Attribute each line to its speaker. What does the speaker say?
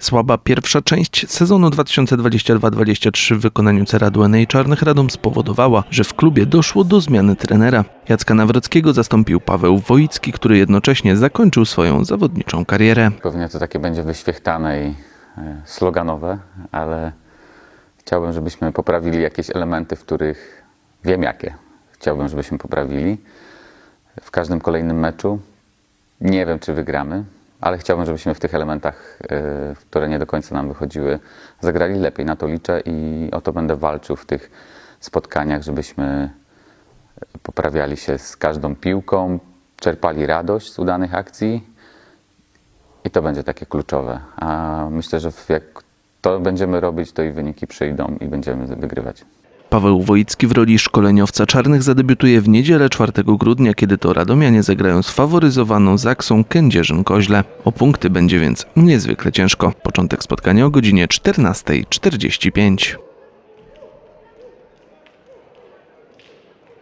Speaker 1: Słaba pierwsza część sezonu 2022-23 w wykonaniu Ceradłeny i Czarnych Radom spowodowała, że w klubie doszło do zmiany trenera. Jacka Nawrockiego zastąpił Paweł Wojicki, który jednocześnie zakończył swoją zawodniczą karierę.
Speaker 2: Pewnie to takie będzie wyświechtane i e, sloganowe, ale chciałbym, żebyśmy poprawili jakieś elementy, w których wiem jakie. Chciałbym, żebyśmy poprawili w każdym kolejnym meczu. Nie wiem, czy wygramy, ale chciałbym, żebyśmy w tych elementach, e, które nie do końca nam wychodziły, zagrali lepiej. Na to liczę i o to będę walczył w tych spotkaniach, żebyśmy poprawiali się z każdą piłką, czerpali radość z udanych akcji i to będzie takie kluczowe. A myślę, że jak to będziemy robić, to i wyniki przyjdą i będziemy wygrywać.
Speaker 1: Paweł Wojicki w roli szkoleniowca czarnych zadebiutuje w niedzielę 4 grudnia, kiedy to Radomianie zagrają z Zaksą Kędzierzyn-Koźle. O punkty będzie więc niezwykle ciężko. Początek spotkania o godzinie 14.45.